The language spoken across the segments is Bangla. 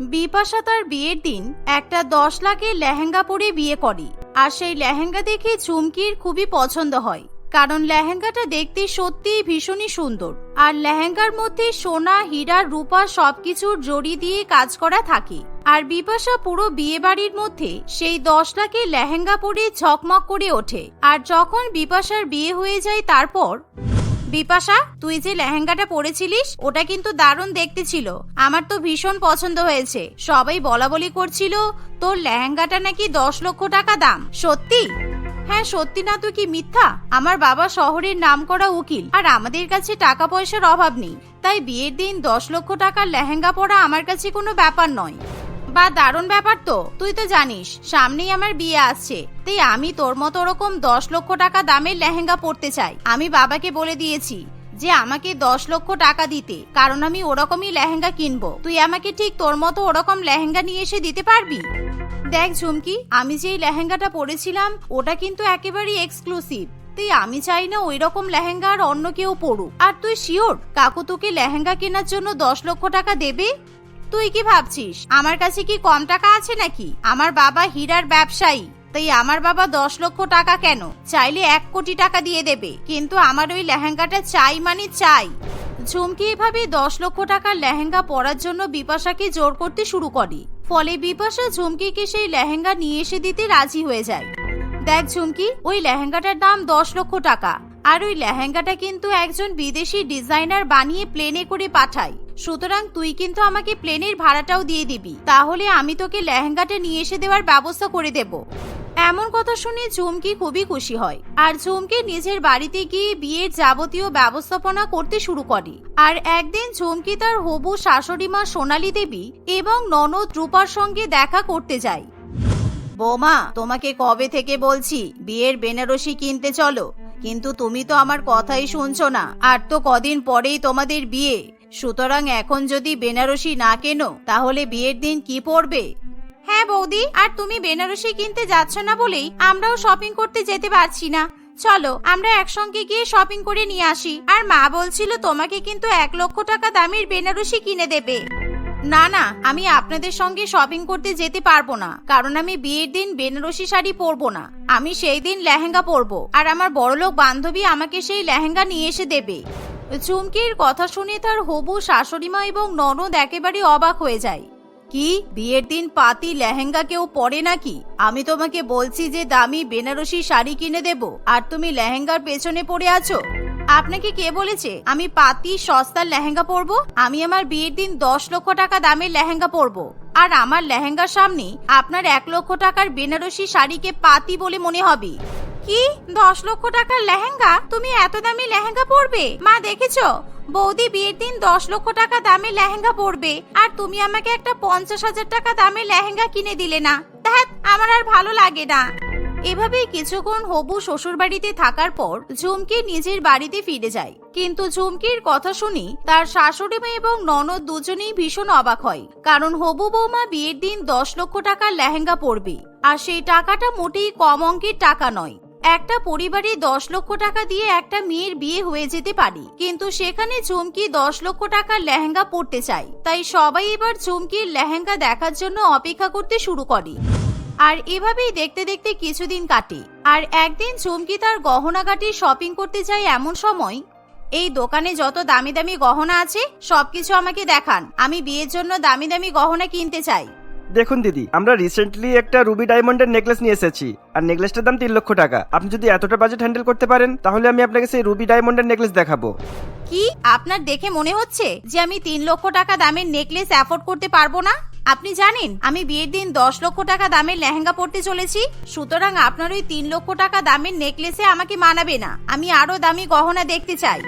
বিপাশা তার বিয়ের দিন একটা দশ লাখের লেহেঙ্গা পরে বিয়ে করে। আর সেই লেহেঙ্গা দেখে ঝুমকির খুবই পছন্দ হয়। কারণ লেহেঙ্গাটা দেখতে সত্যিই ভীষণই সুন্দর। আর লেহেঙ্গার মধ্যে সোনা, হীরা, রূপা সবকিছুর জড়ি দিয়ে কাজ করা থাকে। আর বিপাশা পুরো বিয়ে বাড়ির মধ্যে সেই দশ লাখের লেহেঙ্গা পরে ঝকমক করে ওঠে। আর যখন বিপাশার বিয়ে হয়ে যায় তারপর বিপাশা, তুই যে লেহেঙ্গাটা পরেছিলিস, ওটা কিন্তু দারুণ দেখতে ছিল। আমার তো ভীষণ পছন্দ হয়েছে। সবাই বলা বলি করছিল, তোর লেহেঙ্গাটা নাকি দশ লক্ষ টাকা দাম। সত্যি? হ্যাঁ সত্যি না তো কি মিথ্যা? আমার বাবা শহরের নাম করা উকিল, আর আমাদের কাছে টাকা পয়সার অভাব নেই। তাই বিয়ের দিন দশ লক্ষ টাকার লেহেঙ্গা পরা আমার কাছে কোনো ব্যাপার নয়। বা দারুণ ব্যাপার তো, তুই তো জানিস, সামনেই আমার বিয়ে আসছে। তাই আমি তোর মতো ওরকম দশ লক্ষ টাকা দামের লেহেঙ্গা পরতে চাই। আমি বাবাকে বলে দিয়েছি যে আমাকে দশ লক্ষ টাকা দিতে, কারণ আমি ওরকমই লেহেঙ্গা কিনবো। তুই আমাকে ঠিক তোর মতো ওরকম লেহেঙ্গা নিয়ে এসে দিতে পারবি? দেখ ঝুমকি, আমি যে লেহেঙ্গাটা পরেছিলাম, ওটা কিন্তু একেবারেই এক্সক্লুসিভ তুই আমি চাই না ওই রকম লেহেঙ্গা আর অন্য কেউ পড়ুক আর তুই শিওর কাকু তোকে লেহেঙ্গা কেনার জন্য দশ লক্ষ টাকা দেবে? তুই কি ভাবছিস? আমার কাছে কি কম টাকা আছে নাকি? আমার বাবা হীরার ব্যবসায়ী। তাই আমার বাবা দশ লক্ষ টাকা কেন? চাইলে এক কোটি টাকা দিয়ে দেবে। কিন্তু আমার ওই লেহেঙ্গাটা চাই মানে চাই। ঝুমকি এভাবে দশ লক্ষ টাকার লেহেঙ্গা পরার জন্য বিপাশাকে জোর করতে শুরু করে। ফলে বিপাশা ঝুমকিকে সেই লেহেঙ্গা নিয়ে এসে দিতে রাজি হয়ে যায়। দেখ ঝুমকি, ওই লেহেঙ্গাটার দাম দশ লক্ষ টাকা। আর ওই লেহেঙ্গাটা কিন্তু একজন বিদেশি ডিজাইনার বানিয়ে প্লেনে করে পাঠায়। সুতরাং তুই কিন্তু আমাকে প্লেনের ভাড়াটাও দিয়ে দিবি। তাহলে আমি তোকে লেহেঙ্গাটা নিয়ে এসে দেওয়ার ব্যবস্থা করে দেব। এমন কথা শুনে ঝুমকি খুবই খুশি হয় আর ঝুমকি নিজের বাড়িতে গিয়ে বিয়ের যাবতীয় ব্যবস্থাপনা করতে শুরু করে। আর একদিন ঝুমকি তার হবু শাশুড়ি মা সোনালী দেবী এবং ননদ রূপার সঙ্গে দেখা করতে যায়। বৌমা, তোমাকে কবে থেকে বলছি বিয়ের বেনারসি কিনতে চলো? কিন্তু তুমি তো আমার কথাই শুনছো না। আর তো কদিন পরেই তোমাদের বিয়ে। সুতরাং এখন যদি বেনারসি না কেনো তাহলে বিয়ের দিন কি পরবে হ্যাঁ বৌদি আর তুমি বেনারসি কিনতে যাচ্ছ না বলেই আমরাও শপিং করতে যেতে পারছি না। চলো আমরা একসঙ্গে গিয়ে শপিং করে নিয়ে আসি। আর মা বলছিল তোমাকে কিন্তু এক লক্ষ টাকা দামের বেনারসি কিনে দেবে। না না আমি আপনাদের সঙ্গে শপিং করতে যেতে পারব না কারণ আমি বিয়ের দিন বেনারসি শাড়ি পরবো না। আমি সেই দিন লেহেঙ্গা পরবো। আর আমার বড়লোক বান্ধবী আমাকে সেই লেহেঙ্গা নিয়ে এসে দেবে। চুমকির কথা শুনে তার হবু শাশুড়িমা এবং ননদ একেবারে অবাক হয়ে যায়। কি? বিয়ের দিন পাতি লেহেঙ্গা কেউ পরে নাকি? আমি তোমাকে বলছি যে দামি বেনারসি শাড়ি কিনে দেব, আর তুমি লেহেঙ্গার পেছনে পড়ে আছো। আপনাকে কে বলেছে? আমি পাতি সস্তার লেহেঙ্গা পরবো? আমি আমার বিয়ের দিন দশ লক্ষ টাকা দামের লেহেঙ্গা পরবো। আর আমার লেহেঙ্গার সামনে আপনার এক লক্ষ টাকার বেনারসি শাড়িকে পাতি বলে মনে হবে। কি? দশ লক্ষ টাকার লেহেঙ্গা? তুমি এত দামি লেহেঙ্গা পরবে? মা, দেখেছ? বৌদি বিয়ের দিন দশ লক্ষ টাকা দামের লেহেঙ্গা পরবে। আর তুমি আমাকে একটা পঞ্চাশ হাজার টাকা দামের লেহেঙ্গা কিনে দিলে না। ধ্যাত আমার আর ভালো লাগে না। এভাবেই কিছুক্ষণ হবু শ্বশুর বাড়িতে থাকার পর ঝুমকি নিজের বাড়িতে ফিরে যায়। কিন্তু ঝুমকির কথা শুনি তার শাশুড়ি মেয়ে এবং ননদ দুজনেই ভীষণ অবাক হয়। কারণ হবু বৌমা বিয়ের দিন দশ লক্ষ টাকার লেহেঙ্গা পরবে। আর সেই টাকাটা মোটেই কম অঙ্কের টাকা নয়। একটা পরিবারে দশ লক্ষ টাকা দিয়ে একটা মেয়ের বিয়ে হয়ে যেতে পারে। কিন্তু সেখানে ঝুমকি দশ লক্ষ টাকার লেহেঙ্গা পরতে চায়। তাই সবাই এবার ঝুমকির লেহেঙ্গা দেখার জন্য অপেক্ষা করতে শুরু করে। আর এভাবেই দেখতে দেখতে কিছুদিন কাটে। আর একদিন ঝুমকি তার গহনাগাটি শপিং করতে যায় এমন সময়, এই দোকানে যত দামি দামি গহনা আছে, সবকিছু আমাকে দেখান। আমি বিয়ের জন্য দামি দামি গহনা কিনতে চাই। দেখুন দিদি, আমরা রিসেন্টলি একটা রুবি ডায়মন্ডের নেকলেস নিয়ে এসেছি। আর নেকলেসটার দাম তিন লক্ষ টাকা। আপনি যদি এতটা বাজেট হ্যান্ডেল করতে পারেন, তাহলে আমি আপনাকে সেই রুবি ডায়মন্ডের নেকলেস দেখাবো। কি আপনার দেখে মনে হচ্ছে যে আমি তিন লক্ষ টাকা দামের নেকলেস অ্যাফোর্ড করতে পারব না? আপনি জানেন, আমি বিয়ের দিন দশ লক্ষ টাকা দামের লেহেঙ্গা পরতে চলেছি, সুতরাং আপনার ওই তিন লক্ষ টাকা দামের নেকলেসে আমাকে মানাবে না। আমি আরও দামি গহনা দেখতে চাই।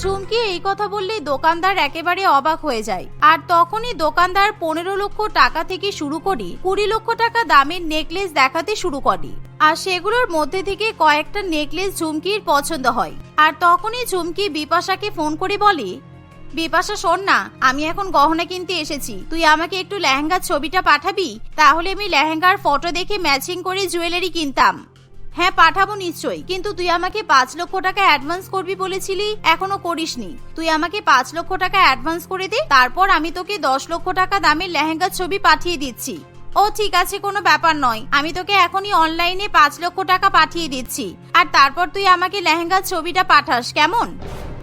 ঝুমকি এই কথা বললে দোকানদার একেবারে অবাক হয়ে যায়। আর তখনই দোকানদার পনেরো লক্ষ টাকা থেকে শুরু করে কুড়ি লক্ষ টাকা দামের নেকলেস দেখাতে শুরু করে। আর সেগুলোর মধ্যে থেকে কয়েকটা নেকলেস ঝুমকির পছন্দ হয়। আর তখনই ঝুমকি বিপাশাকে ফোন করে বলে, বিপাশা, শোন না, আমি এখন গহনা কিনতে এসেছি। তুই আমাকে একটু লেহেঙ্গার ছবিটা পাঠাবি? তাহলে আমি লেহেঙ্গার ফটো দেখে ম্যাচিং করে জুয়েলারি কিনতাম। হ্যাঁ পাঠাবো নিশ্চয়ই, কিন্তু তুই আমাকে পাঁচ লক্ষ টাকা অ্যাডভান্স করবি বলেছিলি, এখনও করিসনি। তুই আমাকে পাঁচ লক্ষ টাকা অ্যাডভান্স করে দে, তারপর আমি তোকে দশ লক্ষ টাকা দামের লেহেঙ্গার ছবি পাঠিয়ে দিচ্ছি। ও ঠিক আছে, কোনো ব্যাপার নয়। আমি তোকে এখনই অনলাইনে পাঁচ লক্ষ টাকা পাঠিয়ে দিচ্ছি। আর তারপর তুই আমাকে লেহেঙ্গার ছবিটা পাঠাস, কেমন?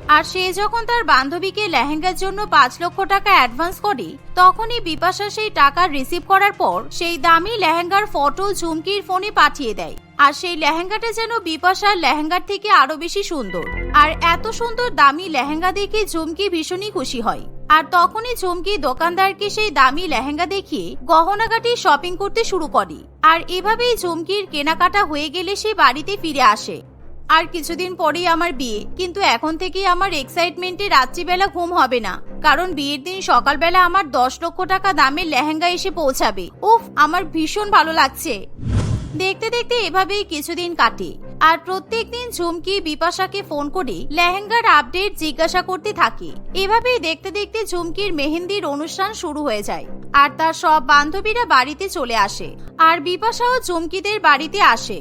আর সে যখন তার বান্ধবীকে লেহেঙ্গার জন্য পাঁচ লক্ষ টাকা অ্যাডভান্স করে, তখনই বিপাশা সেই টাকা রিসিভ করার পর সেই দামি লেহেঙ্গার ফটো ঝুমকির ফোনে পাঠিয়ে দেয়। আর সেই লেহেঙ্গাটা যেন বিপাশার লেহেঙ্গার থেকে আরও বেশি সুন্দর। আর এত সুন্দর দামি লেহেঙ্গা দেখে ঝুমকি ভীষণই খুশি হয়। আর তখনই ঝুমকি দোকানদারকে সেই দামি লেহেঙ্গা দেখিয়ে গহনাগাটি শপিং করতে শুরু করে। আর এভাবেই ঝুমকির কেনাকাটা হয়ে গেলে সে বাড়িতে ফিরে আসে। আর কিছুদিন পরেই আমার বিয়ে। কিন্তু এখন থেকেই আমার এক্সাইটমেন্টে রাত্রিবেলা ঘুম হবে না। কারণ বিয়ের দিন সকালবেলা আমার দশ লক্ষ টাকা দামের লেহেঙ্গা এসে পৌঁছাবে। উফ, আমার ভীষণ ভালো লাগছে। দেখতে দেখতে এভাবেই কিছুদিন কাটে। আর প্রত্যেক দিন ঝুমকি বিপাশাকে ফোন করে লেহেঙ্গার আপডেট জিজ্ঞাসা করতে থাকে। এভাবেই দেখতে দেখতে ঝুমকির মেহেন্দির অনুষ্ঠান শুরু হয়ে যায় আর তার সব বান্ধবীরা বাড়িতে চলে আসে আর বিপাশাও ঝুমকিদের বাড়িতে আসে।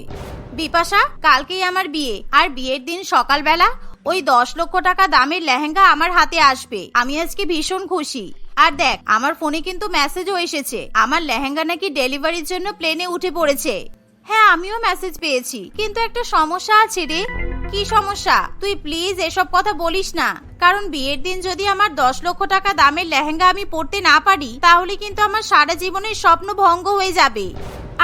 বিপাশা, কালকেই আমার বিয়ে আর বিয়ের দিন সকালবেলা ওই দশ লক্ষ টাকা দামের লেহেঙ্গা আমার হাতে আসবে। আমি আজকে ভীষণ খুশি। আর দেখ, আমার ফোনে কিন্তু মেসেজও এসেছে। আমার লেহেঙ্গা নাকি ডেলিভারির জন্য প্লেনে উঠে পড়েছে। হ্যাঁ আমিও মেসেজ পেয়েছি। কিন্তু একটা সমস্যা আছে রে। কি সমস্যা? তুই প্লিজ এসব কথা বলিস না। কারণ বিয়ের দিন যদি আমার দশ লক্ষ টাকা দামের লেহেঙ্গা আমি পরতে না পারি, তাহলে কিন্তু আমার সারা জীবনের স্বপ্ন ভঙ্গ হয়ে যাবে।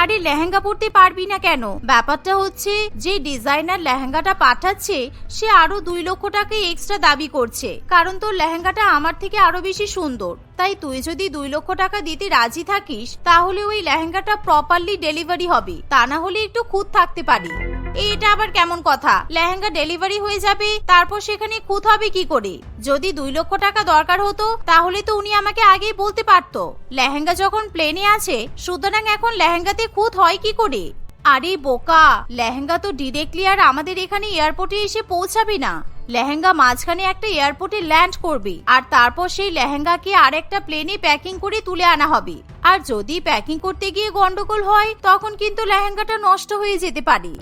আরে লেহেঙ্গা পরতে পারবি না কেন? ব্যাপারটা হচ্ছে, যে ডিজাইনার লেহেঙ্গাটা পাঠাচ্ছে, সে আরও দুই লক্ষ টাকা এক্সট্রা দাবি করছে। কারণ তোর লেহেঙ্গাটা আমার থেকে আরও বেশি সুন্দর। তাই তুই যদি দুই লক্ষ টাকা দিতে রাজি থাকিস, তাহলে ওই লেহেঙ্গাটা প্রপারলি ডেলিভারি হবে। তা না হলে একটু খুঁত থাকতে পারি। এটা আবার কেমন কথা? লেহেঙ্গা ডেলিভারি হয়ে যাবে, তারপর সেখানে খুঁত হবে কি করে? যদি দুই লক্ষ টাকা দরকার হতো, তাহলে তো উনি আমাকে আগেই বলতে পারতো। লেহেঙ্গা যখন প্লেনে আছে, সুতরাং এখন লেহেঙ্গাতে খুঁত হয় কি করে? আরে বোকা! লেহেঙ্গা তো ডিরেক্টলি আর আমাদের এখানে এয়ারপোর্টে এসে পৌঁছাবে না। লেহেঙ্গা মাঝখানে একটা এয়ারপোর্টে ল্যান্ড করবে, আর তারপর সেই লেহেঙ্গাকে আর একটা প্লেনে প্যাকিং করে তুলে আনা হবে। আর যদি প্যাকিং করতে গিয়ে গন্ডগোল হয়, তখন কিন্তু লেহেঙ্গাটা নষ্ট হয়ে যেতে পারে।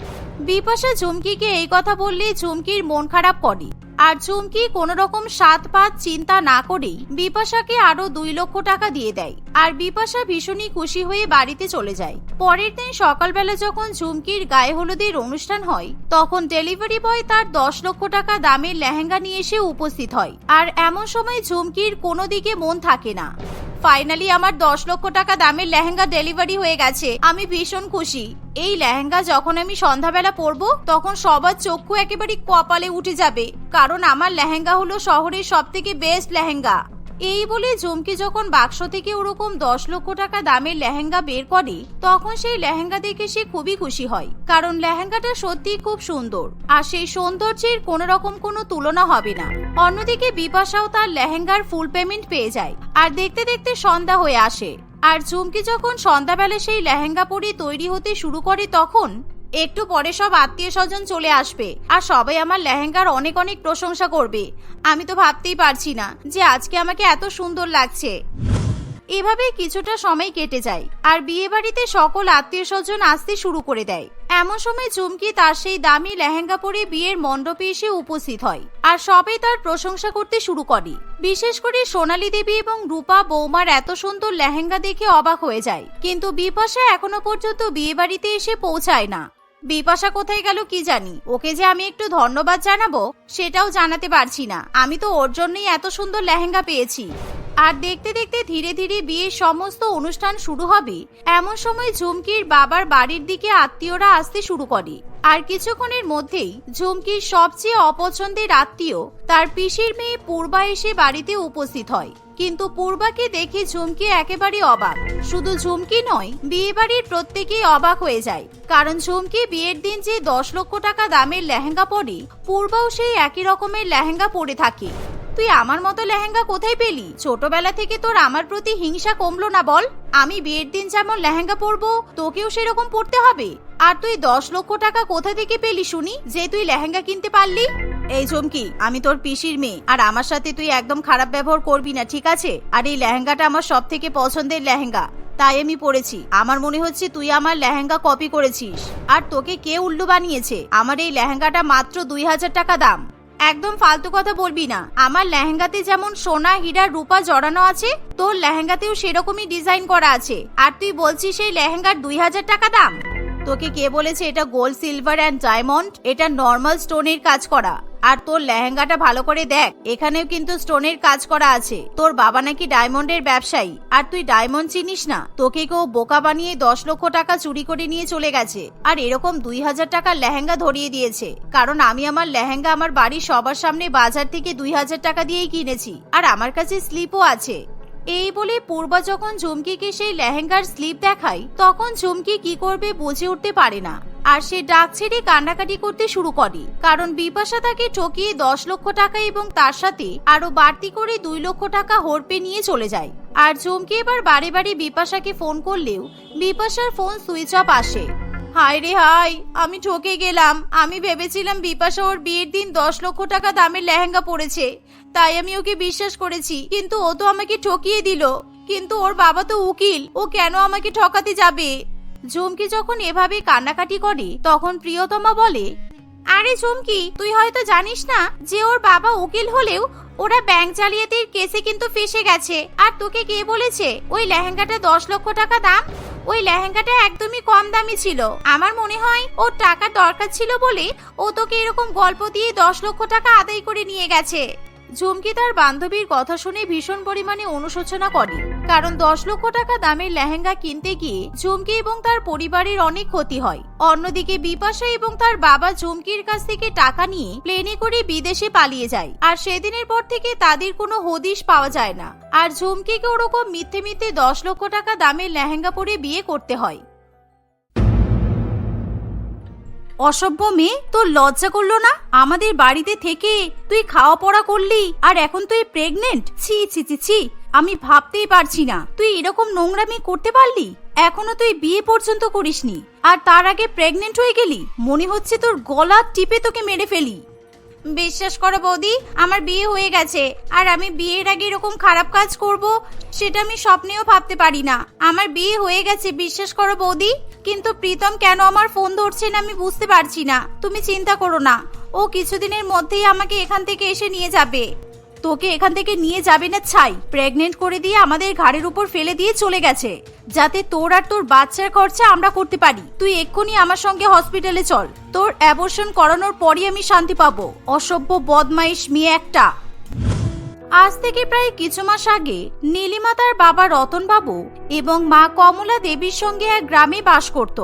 বিপাশা ঝুমকিকে এই কথা বললেই ঝুমকির মন খারাপ করে। আর ঝুমকি কোন রকম সাত পাঁচ চিন্তা না করেই বিপাশাকে আরও দুই লক্ষ টাকা দিয়ে দেয়। আর বিপাশা ভীষণই খুশি হয়ে বাড়িতে চলে যায়। পরের দিন সকালবেলা যখন ঝুমকির গায়ে হলুদের অনুষ্ঠান হয়, তখন ডেলিভারি বয় তার দশ লক্ষ টাকা দামের লেহেঙ্গা নিয়ে এসে উপস্থিত হয়। আর এমন সময় ঝুমকির কোনো দিকে মন থাকে না। ফাইনালি আমার দশ লক্ষ টাকা দামের লেহেঙ্গা ডেলিভারি হয়ে গেছে। আমি ভীষণ খুশি। এই লেহেঙ্গা যখন আমি সন্ধ্যাবেলা পরব, তখন সবার চক্ষু একেবারে কপালে উঠে যাবে। কারণ আমার লেহেঙ্গা হলো শহরের সব থেকে বেস্ট লেহেঙ্গা। এই বলে ঝুমকি যখন বাক্স থেকে ওরকম দশ লক্ষ টাকা দামের লেহেঙ্গা বের করে, তখন সেই লেহেঙ্গা দেখে সে খুবই খুশি হয়, কারণ লেহেঙ্গাটা সত্যি খুব সুন্দর। আর সেই সৌন্দর্যের কোন রকম কোনো তুলনা হবে না। অন্যদিকে বিপাশাও তার লেহেঙ্গার ফুল পেমেন্ট পেয়ে যায়, আর দেখতে দেখতে সন্ধ্যা হয়ে আসে। আর ঝুমকি যখন সন্ধ্যাবেলা সেই লেহেঙ্গা পরে তৈরি হতে শুরু করে তখন একটু পরে সব আত্মীয় স্বজন চলে আসবে, আর সবাই আমার লেহেঙ্গার অনেক অনেক প্রশংসা করবে। আমি তো ভাবতেই পারছি না যে আজকে আমাকে এত সুন্দর লাগছে। এভাবে কিছুটা সময় কেটে যায়, আর বিয়ে বাড়িতে সকল আত্মীয় স্বজন আসতে শুরু করে দেয়। এমন সময় চুমকি তার সেই দামি লেহেঙ্গা পরে বিয়ের মণ্ডপে এসে উপস্থিত হয়, আর সবাই তার প্রশংসা করতে শুরু করে। বিশেষ করে সোনালী দেবী এবং রূপা বৌমার এত সুন্দর লেহেঙ্গা দেখে অবাক হয়ে যায়, কিন্তু বিপাশা এখনও পর্যন্ত বিয়ে বাড়িতে এসে পৌঁছায় না। বিপাশা কোথায় গেল কি জানি? ওকে যে আমি একটু ধন্যবাদ জানাব, সেটাও জানাতে পারছি না। আমি তো ওর জন্যই এত সুন্দর লেহেঙ্গা পেয়েছি। আর দেখতে দেখতে ধীরে ধীরে বিয়ের সমস্ত অনুষ্ঠান শুরু হবে। এমন সময় ঝুমকির বাবার বাড়ির দিকে আত্মীয়রা আসতে শুরু করে। আর কিছুক্ষণের মধ্যেই ঝুমকির সবচেয়ে অপছন্দের আত্মীয় তার পিসির মেয়ে পূর্বা এসে বাড়িতে উপস্থিত হয়। কিন্তু পূর্বাকে দেখে ঝুমকি একেবারে অবাক। শুধু ঝুমকি নয় বিয়ে বাড়ির প্রত্যেকেই অবাক হয়ে যায়। কারণ ঝুমকি বিয়ের দিন যে দশ লক্ষ টাকা দামের লেহেঙ্গা পরে, পূর্বাও সেই একই রকমের লেহেঙ্গা পরে থাকে। তুই আমার মতো লেহেঙ্গা কোথায় পেলি? ছোটবেলা থেকে তোর আমার প্রতি হিংসা কমলো না বল? আমি বিয়ের দিন যেমন লেহেঙ্গা পরবো, তোকেও সেরকম পরতে হবে। আর তুই দশ লক্ষ টাকা কোথা থেকে পেলি শুনি? যে তুই লেহেঙ্গা কিনতে পারলি? এই চমকি, আমি তোর পিসির মেয়ে। আর আমার সাথে তুই একদম খারাপ ব্যবহার করবি না, ঠিক আছে? আর এই লেহেঙ্গাটা আমার সব থেকে পছন্দের লেহেঙ্গা। তাই আমি পড়েছি আমার মনে হচ্ছে তুই আমার লেহেঙ্গা কপি করেছিস। আর তোকে কে উল্লু বানিয়েছে? আমার এই লেহেঙ্গাটা মাত্র দুই হাজার টাকা দাম। একদম ফালতু কথা বলবি না। আমার লেহেঙ্গাতে যেমন সোনা, হীরা, রূপা জড়ানো আছে, তোর লেহেঙ্গাতেও সেরকমই ডিজাইন করা আছে। আর তুই বলছিস সেই লেহেঙ্গার দুই হাজার টাকা দাম? তোকে কে বলেছে এটা গোল্ড সিলভার অ্যান্ড ডায়মন্ড এটা নর্মাল স্টোনের কাজ করা। আর তোর লেহেঙ্গাটা ভালো করে দেখ, এখানেও কিন্তু স্টোনের কাজ করা আছে। তোর বাবা নাকি ডায়মন্ডের ব্যবসায়ী। আর তুই ডায়মন্ড চিনিস না? তোকে কেউ বোকা বানিয়ে দশ লক্ষ টাকা চুরি করে নিয়ে চলে গেছে। আর এরকম দুই হাজার টাকার লেহেঙ্গা ধরিয়ে দিয়েছে। কারণ আমি আমার লেহেঙ্গা আমার বাড়ির সবার সামনে বাজার থেকে দুই হাজার টাকা দিয়েই কিনেছি। আর আমার কাছে স্লিপও আছে। এই বলে পূর্বা যখন ঝুমকিকে সেই লেহেঙ্গার স্লিপ দেখায়, তখন ঝুমকি কি করবে বুঝে উঠতে পারে না। আর সে ডাক ছেড়ে কান্নাকাটি করতে শুরু করে, কারণ বিপাশা তাকে ঠকিয়ে দশ লক্ষ টাকা এবং তার সাথে আরও বাড়তি করে দুই লক্ষ টাকা হরপে নিয়ে চলে যায়। আর ঝুমকি এবার বারে বারে বিপাশাকে ফোন করলেও বিপাশার ফোন সুইচ অফ আসে। হায় রে হাই আমি ঠকে গেলাম। আমি ভেবেছিলাম বিপাশা ওর বিয়ের দিন দশ লক্ষ টাকা দামের লেহেঙ্গা পরেছে। তাই আমি ওকে বিশ্বাস করেছি। কিন্তু ও তো আমাকে ঠকিয়ে দিল। কিন্তু ওর বাবা তো উকিল, ও কেন আমাকে ঠকাতে যাবে? ঝুমকি যখন এভাবে কান্নাকাটি করে, তখন প্রিয়তমা বলে, আরে ঝুমকি, তুই হয়তো জানিস না যে ওর বাবা উকিল হলেও ওরা ব্যাংক জালিয়াতির কেসে কিন্তু ফেসে গেছে। আর তোকে কে বলেছে? ওই লেহেঙ্গাটা দশ লক্ষ টাকা দাম? ওই লেহেঙ্গাটা একদমই কম দামি ছিল। আমার মনে হয় ওর টাকার দরকার ছিল বলে ও তোকে এরকম গল্প দিয়ে দশ লক্ষ টাকা আদায় করে নিয়ে গেছে। ঝুমকি তার বান্ধবীর কথা শুনে ভীষণ পরিমাণে অনুশোচনা করে। কারণ দশ লক্ষ টাকা দামের লেহেঙ্গা কিনতে গিয়ে ঝুমকি এবং তার পরিবারের অনেক ক্ষতি হয়। অন্যদিকে বিপাশা এবং তার বাবা ঝুমকির কাছ থেকে টাকা নিয়ে প্লেনে করে বিদেশে পালিয়ে যায়। আর সেদিনের পর থেকে তাদের কোনো হদিশ পাওয়া যায় না। আর ঝুমকিকে ওরকম মিথ্যে মিথ্যে দশ লক্ষ টাকা দামের লেহেঙ্গা পরে বিয়ে করতে হয়। অসভ্য মেয়ে, তোর লজ্জা করল না? আমাদের বাড়িতে থেকে তুই খাওয়া পড়া করলি আর এখন তুই প্রেগনেন্ট ছি ছি ছি ছি, আমি ভাবতেই পারছি না। তুই এরকম নোংরামি করতে পারলি? এখনও তুই বিয়ে পর্যন্ত করিসনি। আর তার আগে প্রেগনেন্ট হয়ে গেলি? মনে হচ্ছে তোর গলা টিপে তোকে মেরে ফেলি। বিশ্বাস করো বৌদি, আমার বিয়ে হয়ে গেছে। আর আমি বিয়ের আগে এরকম খারাপ কাজ করব, সেটা আমি স্বপ্নেও ভাবতে পারি না। আমার বিয়ে হয়ে গেছে, বিশ্বাস করো বৌদি, কিন্তু প্রীতম কেন আমার ফোন ধরছে না আমি বুঝতে পারছি না। তুমি চিন্তা করো না, ও কিছুদিনের মধ্যেই আমাকে এখান থেকে এসে নিয়ে যাবে। তোকে এখান থেকে নিয়ে যাবে না ছাই। প্রেগনেন্ট করে দিয়ে আমাদের ঘাড়ের উপর ফেলে দিয়ে চলে গেছে। যাতে তোর আর তোর বাচ্চার খরচা আমরা করতে পারি। তুই এক্ষুনি আমার সঙ্গে হসপিটালে চল। তোর অ্যাবর্শন করানোর পরই আমি শান্তি পাবো। অসভ্য বদমাইশ মেয়ে একটা। আজ থেকে প্রায় কিছু মাস আগে নীলিমা তার বাবা রতনবাবু এবং মা কমলা দেবীর সঙ্গে এক গ্রামে বাস করত।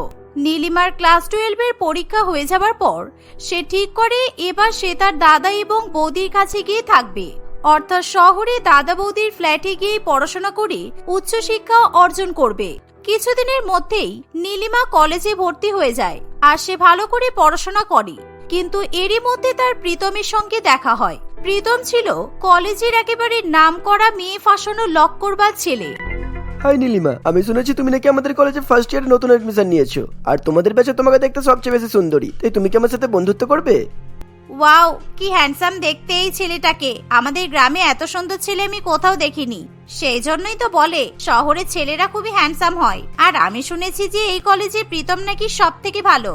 নীলিমার ক্লাস টুয়েলভের পরীক্ষা হয়ে যাবার পর সে ঠিক করে এবার সে তার দাদা এবং বৌদির কাছে গিয়ে থাকবে। অর্থাৎ শহরে দাদা বৌদির ফ্ল্যাটে গিয়ে পড়াশোনা করে উচ্চশিক্ষা অর্জন করবে। কিছুদিনের মধ্যেই নীলিমা কলেজে ভর্তি হয়ে যায় আর সে ভালো করে পড়াশোনা করে। কিন্তু এরই মধ্যে তার প্রীতমের সঙ্গে দেখা হয়। প্রীতম ছিল কলেজের একেবারে নামকরা মেয়ে ফাঁসানো লক করবার ছেলে। হাই নীলিমা, আমি শুনেছি তুমি নাকি আমাদের কলেজে ফার্স্ট ইয়ারে নতুন অ্যাডমিশন নিয়েছো। আর তোমাদের ব্যাচে তোমাকে দেখতে সবচেয়ে বেশি সুন্দরী। তাই তুমি কি আমার সাথে বন্ধুত্ব করবে? ওয়াও, কি হ্যান্ডসাম দেখতে এই ছেলেটাকে। আমাদের গ্রামে এত সুন্দর ছেলে আমি কোথাও দেখিনি। সেই জন্যই তো বলে, শহরের ছেলেরা খুবই হ্যান্ডসাম হয়। আর আমি শুনেছি যে এই কলেজে প্রীতম নাকি সব থেকে ভালো।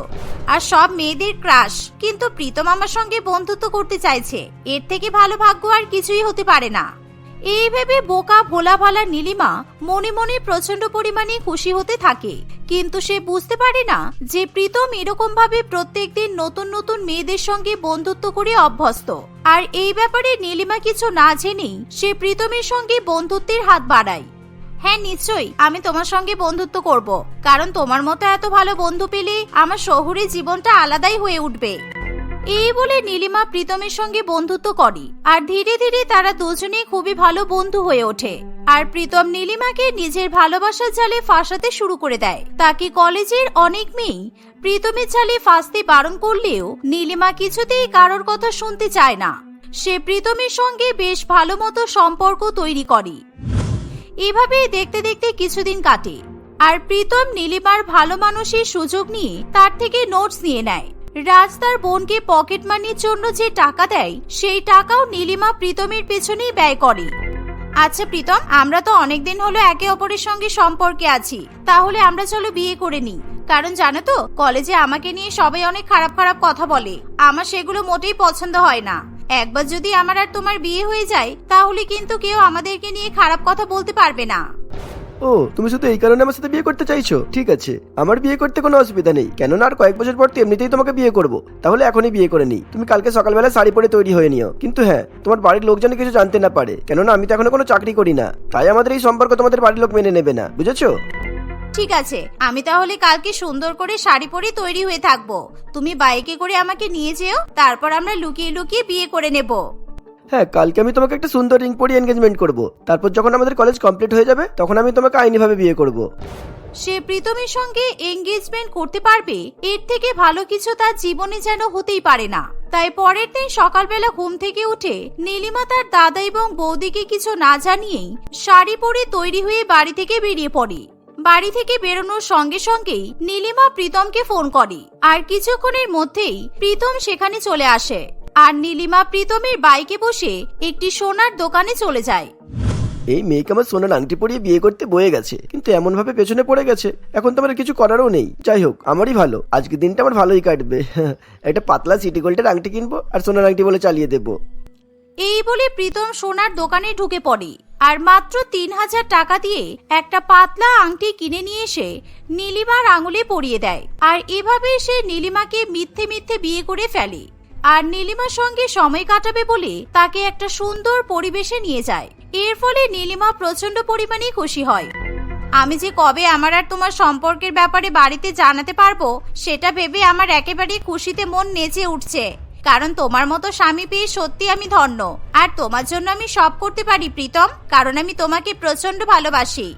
আর সব মেয়েদের ক্রাশ কিন্তু প্রীতম আমার সঙ্গে বন্ধুত্ব করতে চাইছে। এর থেকে ভালো ভাগ্য আর কিছুই হতে পারে না। এই ভেবে বোকা ভোলা ভালা নীলিমা মনে মনে প্রচণ্ড পরিমাণে খুশি হতে থাকে। কিন্তু সে বুঝতে পারে না যে প্রীতম এরকম ভাবে প্রত্যেকদিন নতুন নতুন মেয়েদের সঙ্গে বন্ধুত্ব করে অভ্যস্ত। আর এই ব্যাপারে নীলিমা কিছু না জেনেই সে প্রীতমের সঙ্গে বন্ধুত্বের হাত বাড়ায়। হ্যাঁ নিশ্চয়ই, আমি তোমার সঙ্গে বন্ধুত্ব করব। কারণ তোমার মতো এত ভালো বন্ধু পেলে আমার শহুরে জীবনটা আলাদাই হয়ে উঠবে। এই বলে নীলিমা প্রীতমের সঙ্গে বন্ধুত্ব করে, আর ধীরে ধীরে তারা দুজনে খুবই ভালো বন্ধু হয়ে ওঠে। আর প্রীতম নীলিমাকে নিজের ভালোবাসার জালে ফাঁসাতে শুরু করে দেয়। তাকে কলেজের অনেক মেয়েই প্রীতমের জালে ফাঁসতে বারণ করলেও নীলিমা কিছুতেই কারোর কথা শুনতে চায় না। সে প্রীতমের সঙ্গে বেশ ভালো মতো সম্পর্ক তৈরি করে। এভাবেই দেখতে দেখতে কিছুদিন কাটে, আর প্রীতম নীলিমার ভালো মানুষের সুযোগ নিয়ে তার থেকে নোটস নিয়ে নেয়। রাজ তার বোনকে পকেট মানির জন্য যে টাকা দেয়, সেই টাকাও নীলিমা প্রীতমের পেছনেই ব্যয় করে। আচ্ছা প্রীতম, আমরা তো অনেকদিন হলো একে অপরের সঙ্গে সম্পর্কে আছি। তাহলে আমরা চলো বিয়ে করে নিই। কারণ জানো তো, কলেজে আমাকে নিয়ে সবাই অনেক খারাপ খারাপ কথা বলে। আমার সেগুলো মোটেই পছন্দ হয় না। একবার যদি আমার আর তোমার বিয়ে হয়ে যায়, তাহলে কিন্তু কেউ আমাদেরকে নিয়ে খারাপ কথা বলতে পারবে না। ও, তুমি শুধু এই কারণে আমার সাথে বিয়ে করতে চাইছো? ঠিক আছে। আমার বিয়ে করতে কোনো অসুবিধা নেই। কেননা আর কয়েক বছর পর তো এমনিতেই তোমাকে বিয়ে করব। তাহলে এখনই বিয়ে করে নিই। তুমি কালকে সকালবেলা শাড়ি পরে তৈরি হয়ে নিও। কিন্তু হ্যাঁ তোমার বাড়ির লোক যেন কিছু জানতে না পারে। কেননা আমি তো এখনও কোনো চাকরি করি না। তাই আমাদের এই সম্পর্ক তোমাদের বাড়ির লোক মেনে নেবে না। বুঝেছ? ঠিক আছে। আমি তাহলে কালকে সুন্দর করে শাড়ি পরে তৈরি হয়ে থাকব। তুমি বাইকে করে আমাকে নিয়ে যেও, তারপর আমরা লুকিয়ে লুকিয়ে বিয়ে করে নেব। হ্যাঁ কালকে আমি তোমাকে একটা সুন্দর রিং পরিয়ে এনগেজমেন্ট করব। তারপর যখন আমাদের কলেজ কমপ্লিট হয়ে যাবে, তখন আমি তোমাকে আইনিভাবে বিয়ে করব। সে প্রীতমের সঙ্গে এঙ্গেজমেন্ট করতে পারবে, এর থেকে ভালো কিছু তার জীবনে যেন হতেই পারে না। তাই পরের দিন সকালবেলা ঘুম থেকে উঠে নীলিমা তার দাদা এবং বৌদিকে কিছু না জানিয়েই শাড়ি পরে তৈরি হয়ে বাড়ি থেকে বেরিয়ে পড়ে। বাড়ি থেকে বেরোনোর সঙ্গে সঙ্গেই নীলিমা প্রীতমকে ফোন করে। আর কিছুক্ষণের মধ্যেই প্রীতম সেখানে চলে আসে। আর নীলিমা প্রীতমের বাইকে বসে একটি সোনার দোকানে চলে যায়। এই মেয়েকে আমার সোনার আংটি পরিয়ে বিয়ে করতে বয়ে গেছে কিন্তু এমন ভাবে পেছনে পড়ে গেছে এখন তো আমার কিছু করারও নেই। যাই হোক আমারই ভালো। আজকের দিনটা আমার ভালোই কাটবে। একটা পাতলা সিটি গোল্ডের আংটি কিনবো আর সোনার আংটি বলে চালিয়ে দেবো। এই বলে প্রীতম সোনার দোকানে ঢুকে পড়ে আর মাত্র তিন হাজার টাকা দিয়ে একটা পাতলা আংটি কিনে নিয়ে এসে নীলিমার আঙুলে পরিয়ে দেয়। আর এভাবে সে নীলিমাকে মিথ্যে মিথ্যে বিয়ে করে ফেলে। আর নীলিমার সঙ্গে সময় কাটাবে বলে তাকে একটা সুন্দর পরিবেশে নিয়ে যায়। এর ফলে নীলিমা প্রচণ্ড পরিমাণে খুশি হয়। আমি যে কবে আমার আর তোমার সম্পর্কের ব্যাপারে বাড়িতে জানাতে পারব, সেটা ভেবে আমার একেবারে খুশিতে মন নেচে উঠছে। কারণ তোমার মতো স্বামী পেয়ে সত্যি আমি ধন্য। আর তোমার জন্য আমি সব করতে পারি, প্রীতম, কারণ আমি তোমাকে প্রচণ্ড ভালোবাসি।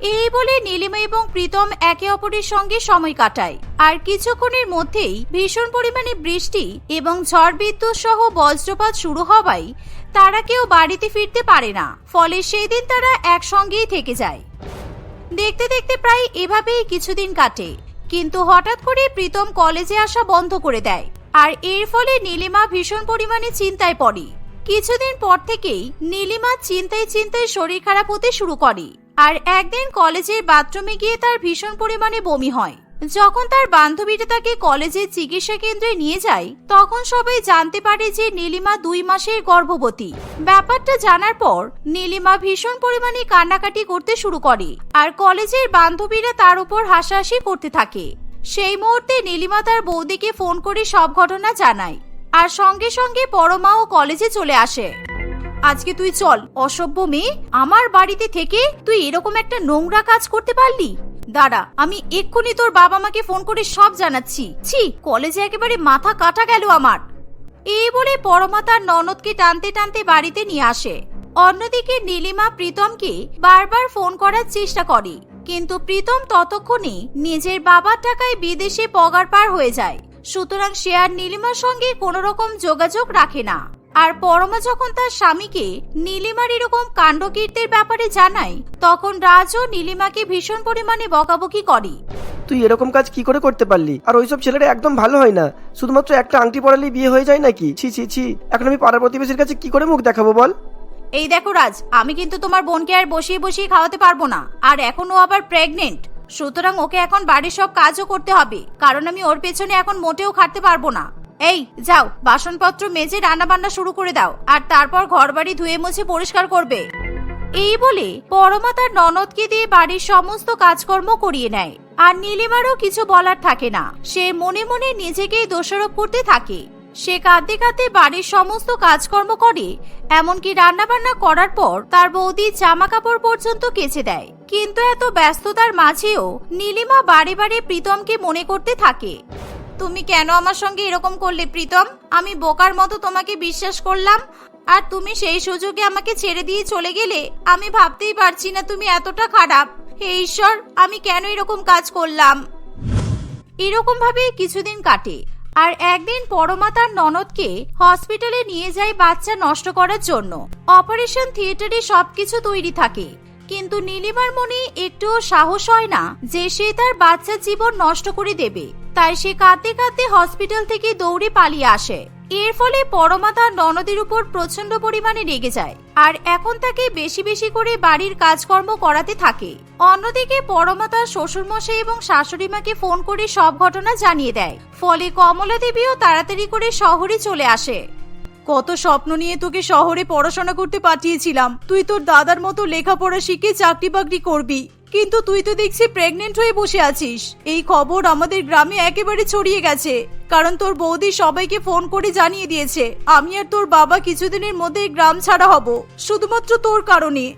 এই বলে নীলিমা এবং প্রীতম একে অপরের সঙ্গে সময় কাটায়। আর কিছুক্ষণের মধ্যেই ভীষণ পরিমাণে বৃষ্টি এবং ঝড় বিদ্যুৎ সহ বজ্রপাত শুরু হওয়ায় তারা কেউ বাড়িতে ফিরতে পারে না। ফলে সেই দিন তারা একসঙ্গেই থেকে যায়। দেখতে দেখতে প্রায় এভাবেই কিছুদিন কাটে। কিন্তু হঠাৎ করে প্রীতম কলেজে আসা বন্ধ করে দেয়। আর এর ফলে নীলিমা ভীষণ পরিমাণে চিন্তায় পড়ে। কিছুদিন পর থেকেই নীলিমা চিন্তায় চিন্তায় শরীর খারাপ হতে শুরু করে। আর একদিন কলেজের বাথরুমে গিয়ে তার ভীষণ পরিমাণে বমি হয়। যখন তার বান্ধবীরা তাকে কলেজের চিকিৎসা কেন্দ্রে নিয়ে যায়, তখন সবাই জানতে পারে যে নীলিমা দুই মাসের গর্ভবতী। ব্যাপারটা জানার পর নীলিমা ভীষণ পরিমাণে কান্নাকাটি করতে শুরু করে আর কলেজের বান্ধবীরা তার উপর হাসাহাসি করতে থাকে। সেই মুহূর্তে নীলিমা তার বৌদিকে ফোন করে সব ঘটনা জানায় আর সঙ্গে সঙ্গে পরমাও কলেজে চলে আসে। আজকে তুই চল, অসভ্য মেয়ে। আমার বাড়িতে থেকে তুই এরকম একটা নোংরা কাজ করতে পারলি? দাঁড়া, আমি এক্ষুনি তোর বাবা মাকে ফোন করে সব জানাচ্ছি। ছি, কলেজে একেবারে মাথা কাটা গেল আমার। এই বলে পরমা তার ননদকে টানতে টানতে বাড়িতে নিয়ে আসে। অন্যদিকে নীলিমা প্রীতমকে বারবার ফোন করার চেষ্টা করে। কিন্তু প্রীতম ততক্ষণে নিজের বাবার টাকায় বিদেশে পগার পার হয়ে যায়। সুতরাং সে আর নীলিমার সঙ্গে কোনো রকম যোগাযোগ রাখে না। আর পরমা যখন তার স্বামীকে নীলিমার এরকম কাণ্ডকীর্তির ব্যাপারে জানায় তখন রাজও নীলিমাকে ভীষণ পরিমাণে বকাবকি করে। তুই এরকম কাজ কি করে করতে পারলি? আর ওইসব ছেলেরা একদম ভালো হয় না। শুধুমাত্র একটা আংটি পরালেই বিয়ে হয়ে যায় নাকি? ছি ছি ছি। এখন আমি পাড়া প্রতিবেশীর কাছে কি করে মুখ দেখাবো বল? এই দেখো রাজ আমি কিন্তু তোমার বোনকে আর বসিয়ে বসিয়ে খাওয়াতে পারব না। আর এখন ও আবার প্রেগনেন্ট সুতরাং ওকে এখন বাড়ির সব কাজও করতে হবে। কারণ আমি ওর পেছনে এখন মোটেও খাটতে পারব না। এই, যাও, বাসনপত্র মেজে রান্না বান্না শুরু করে দাও, আর তারপর ঘর বাড়ি ধুয়ে মুছে পরিষ্কার করবে। এই বলে পরমা তার ননদকে দিয়ে বাড়ির সমস্ত কাজকর্ম করিয়ে নেয়, আর নীলিমারও কিছু বলার থাকে না। সে মনে মনে নিজেকেই দোষারোপ করতে থাকে। সে কাঁদতে কাঁদতে বাড়ির সমস্ত কাজকর্ম করে, এমনকি রান্নাবান্না করার পর তার বৌদি জামা কাপড় পর্যন্ত কেচে দেয়। কিন্তু এত ব্যস্ততার মাঝেও নীলিমা বারে বারে প্রীতমকে মনে করতে থাকে। তুমি কেন আমার সঙ্গে এরকম করলে, প্রীতম? আমি বোকার মতো তোমাকে বিশ্বাস করলাম। আর তুমি সেই সুযোগে আমাকে ছেড়ে দিয়ে চলে গেলে, আমি ভাবতেই পারছি না তুমি এতটা খারাপ। হে ঈশ্বর, আমি কেন এরকম কাজ করলাম? এরকম ভাবে কিছুদিন কাটে। আর একদিন পরমা তার ননদকে হসপিটালে নিয়ে যায় বাচ্চা নষ্ট করার জন্য। অপারেশন থিয়েটারে সবকিছু তৈরি থাকে। কিন্তু নীলিমার মনে একটুও সাহস হয় না যে সে তার বাচ্চার জীবন নষ্ট করে দেবে। তাই সে কাঁদতে কাঁদতে হসপিটাল থেকে দৌড়ে পালিয়ে আসে। এর ফলে পরমা তার ননদের উপর প্রচণ্ড পরিমাণে রেগে যায় আর এখন তাকে বেশি বেশি করে বাড়ির কাজকর্ম করাতে থাকে। অন্যদিকে পরমা তার শ্বশুরমশাই এবং শাশুড়িমাকে ফোন করে সব ঘটনা জানিয়ে দেয়। ফলে কমলা দেবীও তাড়াতাড়ি করে শহরে চলে আসে। কত স্বপ্ন নিয়ে তোকে শহরে পড়াশোনা করতে পাঠিয়েছিলাম। তুই তোর দাদার মতো লেখাপড়া শিখে চাকরি বাকরি করবি। কিন্তু তুই তো দেখছি প্রেগনেন্ট হয়ে বসে আছিস। এই খবর আমাদের গ্রামে একেবারে ছড়িয়ে গেছে। কারণ তোর বৌদি সবাইকে ফোন করে জানিয়ে দিয়েছে। আমি আর তোর বাবা কিছুদিনের মধ্যে গ্রাম ছাড়া হব। শুধুমাত্র তোর কারণে।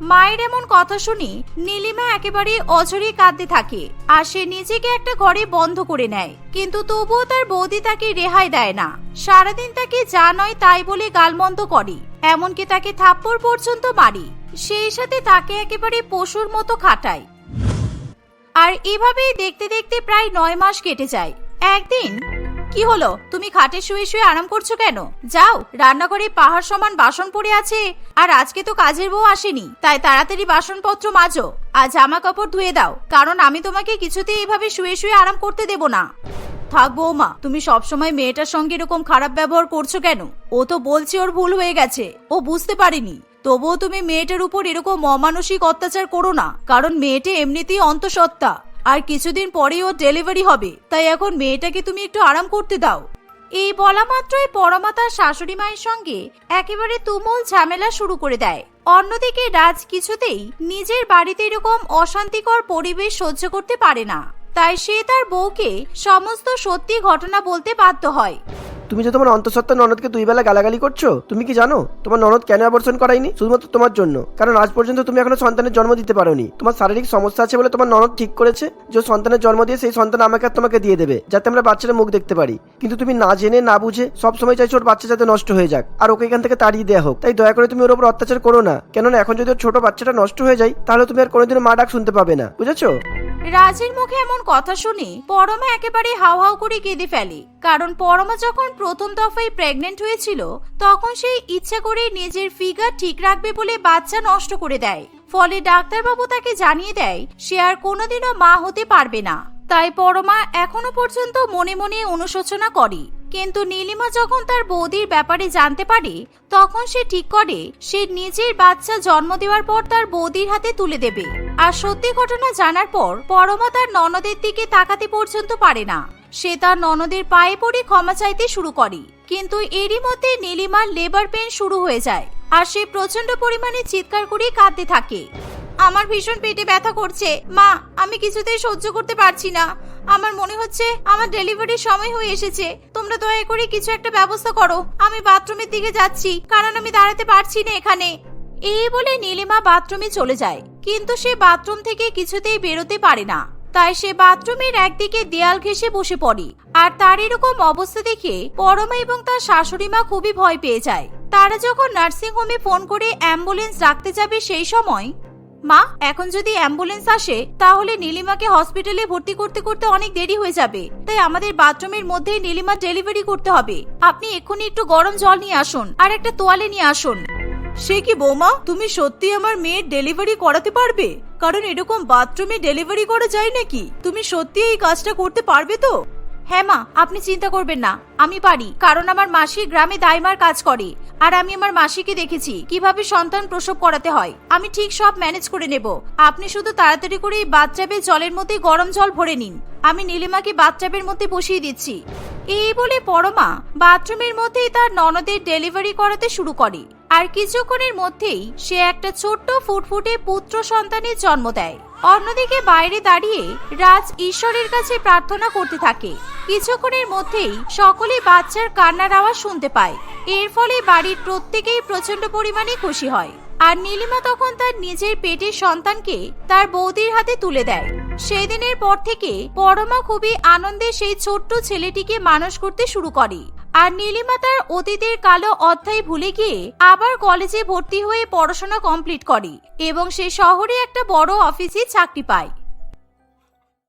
মায়ের এমন কথা শুনি নীলিমা একেবারে অঝরে কাঁদতে থাকে আর সে নিজেকে একটা ঘরে বন্ধ করে নেয়। কিন্তু তবুও তার বৌদি তাকে রেহাই দেয় না। সারাদিন তাকে যা নয় তাই বলে গালমন্দ করে, এমনকি তাকে থাপ্পড় পর্যন্ত মারি। সেই সাথে তাকে একেবারে পশুর মতো খাটায়। আর এভাবেই দেখতে দেখতে প্রায় নয় মাস কেটে যায়। একদিন কি হলো? তুমি খাটে শুয়ে শুয়ে আরাম করছ কেন? যাও, রান্নাঘরে পাহাড় সমান বাসন পড়ে আছে। আর আজকে তো কাজের বউ আসেনি, তাই তাড়াতাড়ি বাসনপত্র মাজো। আর জামা কাপড় ধুয়ে দাও, কারণ আমি তোমাকে কিছুতেই এভাবে শুয়ে শুয়ে আরাম করতে দেব না। থাক বৌমা, তুমি সবসময় মেয়েটার সঙ্গে এরকম খারাপ ব্যবহার করছ কেন? ও তো বলছে ওর ভুল হয়ে গেছে, ও বুঝতে পারেনি। তবুও তুমি মেয়েটার উপর এরকম অমানসিক অত্যাচার করো না, কারণ মেয়েটি এমনিতেই অন্তঃসত্ত্বা। আর কিছুদিন পরে ও ডেলিভারি হবে, তাই এখন মেয়েটাকে তুমি একটু আরাম করতে দাও। এই বলা মাত্রই পরমা তার শাশুড়ি মায়ের সঙ্গে একেবারে তুমুল ঝামেলা শুরু করে দেয়। অন্যদিকে রাজ কিছুতেই নিজের বাড়িতে এরকম অশান্তিকর পরিবেশ সহ্য করতে পারে না। তাই সে তার বউকে সমস্ত সত্যি ঘটনা বলতে বাধ্য হয়। তুমি যে তোমার অন্তঃসত্ত্বা ননদকে দুই বেলা গালাগালি করছ, তুমি কি জানো? তোমার ননদ কেন অ্যাবর্শন করায়নি? শুধুমাত্র তোমার জন্য। কারণ আজ পর্যন্ত তুমি এখনও সন্তানের জন্ম দিতে পারোনি। তোমার শারীরিক সমস্যা আছে বলে তোমার ননদ ঠিক করেছে যে সন্তানের জন্ম দিয়ে সেই সন্তান আমাকে আর তোমাকে দিয়ে দেবে, যাতে আমরা বাচ্চাটা মুখ দেখতে পারি। কিন্তু তুমি না জেনে, না বুঝে সব সময় চাইছো ওর বাচ্চা যাতে নষ্ট হয়ে যাক। আর ওকে এখান থেকে তাড়িয়ে দেওয়া হোক। তাই দয়া করে তুমি ওর উপর অত্যাচার করো না। কেননা এখন যদি ওর ছোট বাচ্চাটা নষ্ট হয়ে যায়, তাহলে তুমি আর কোনোদিনও মা ডাক শুনতে পাবে না। বুঝেছ? রাজের মুখে এমন কথা শুনে পরমা একেবারে হাউ হাউ করে কেঁদে ফেলে। কারণ পরমা যখন প্রথম দফায় প্রেগনেন্ট হয়েছিল, তখন সেই ইচ্ছা করে নিজের ফিগার ঠিক রাখবে বলে বাচ্চা নষ্ট করে দেয়। ফলে ডাক্তারবাবু তাকে জানিয়ে দেয়, সে আর কোনোদিনও মা হতে পারবে না। তাই পরমা এখনও পর্যন্ত মনে মনে অনুশোচনা করে। কিন্তু নীলিমা যখন তার বৌদির ব্যাপারে জানতে পারে, তখন সে ঠিক করে, সে নিজের বাচ্চা জন্ম দেওয়ার পর তার বৌদির হাতে তুলে দেবে। আর সত্যি ঘটনা জানার পর পরমা তার ননদের দিকে তাকাতে পর্যন্ত পারে না। সে তার ননদের পায়ে পড়ে ক্ষমা চাইতে শুরু করে। কিন্তু এরই মধ্যে নীলিমার লেবার পেন শুরু হয়ে যায় আর সে প্রচণ্ড পরিমাণে চিৎকার করে কাঁদতে থাকে। আমার ভীষণ পেটে ব্যথা করছে। মা, আমি কিছুতেই সহ্য করতে পারছি না। আমার মনে হচ্ছে আমার ডেলিভারির সময় হয়ে এসেছে। তোমরা দয়া করে কিছু একটা ব্যবস্থা করো। আমি বাথরুমের দিকে যাচ্ছি, কারণ আমি দাঁড়াতে পারছি না এখানে। এই বলে নীলিমা বাথরুমে চলে যায়, কিন্তু সে বাথরুম থেকে কিছুতেই বেরোতে পারে না। তাই সে বাথরুমের একদিকে দেয়াল ঘেঁষে বসে পড়ে। আর তার এরকম অবস্থা দেখে পরমা এবং তার শাশুড়ি মা খুবই ভয় পেয়ে যায়। তারা যখন নার্সিং হোমে ফোন করে অ্যাম্বুলেন্স রাখতে যাবে সেই সময়, মা, এখন যদি অ্যাম্বুলেন্স আসে, তাহলে নীলিমাকে হসপিটালে ভর্তি করতে করতে অনেক দেরি হয়ে যাবে। তাই আমাদের বাথরুমের মধ্যেই নীলিমা ডেলিভারি করতে হবে। আপনি এক্ষুনি একটু গরম জল নিয়ে আসুন, আর একটা তোয়ালে নিয়ে আসুন। সে কি বৌমা, তুমি সত্যি আমার মেয়ের ডেলিভারি করাতে পারবে? কারণ এরকম বাথরুমে ডেলিভারি করা যায় নাকি? তুমি সত্যি এই কাজটা করতে পারবে তো? হ্যাঁ মা, আপনি চিন্তা করবেন না, আমি পারি, কারণ আমার মাসি গ্রামে দাইমার কাজ করে। আর আমি আমার মাসিকে দেখেছি, কীভাবে সন্তান প্রসব করাতে হয়। আমি ঠিক সব ম্যানেজ করে নেব। আপনি শুধু তাড়াতাড়ি করে এই বাথটাবে জলের মধ্যে গরম জল ভরে নিন। আমি নীলিমাকে বাথটাবের মধ্যে বসিয়ে দিচ্ছি। এই বলে পরমা বাথরুমের মধ্যেই তার ননদের ডেলিভারি করাতে শুরু করে। আর কিছুক্ষণের মধ্যেই সে একটা ছোট্ট ফুটফুটে পুত্র সন্তানের জন্ম দেয়। অন্যদিকে বাইরে দাঁড়িয়ে রাজ ঈশ্বরের কাছে প্রার্থনা করতে থাকে। কিছুক্ষণের মধ্যেই সকলে বাচ্চার কান্নার আওয়াজ শুনতে পায়। এর ফলে বাড়ির প্রত্যেকেই প্রচণ্ড পরিমাণে খুশি হয়। আর নীলিমা তখন তার নিজের পেটের সন্তানকে তার বৌদির হাতে তুলে দেয়। সেই দিনের পর থেকে পরমা খুবই আনন্দে সেই ছোট্ট ছেলেটিকে মানুষ করতে শুরু করে। আর নীলিমা তার অতীতের কালো অধ্যায় ভুলে গিয়ে আবার কলেজে ভর্তি হয়ে পড়াশোনা কমপ্লিট করে এবং সে শহরে একটা বড় অফিসে চাকরি পায়।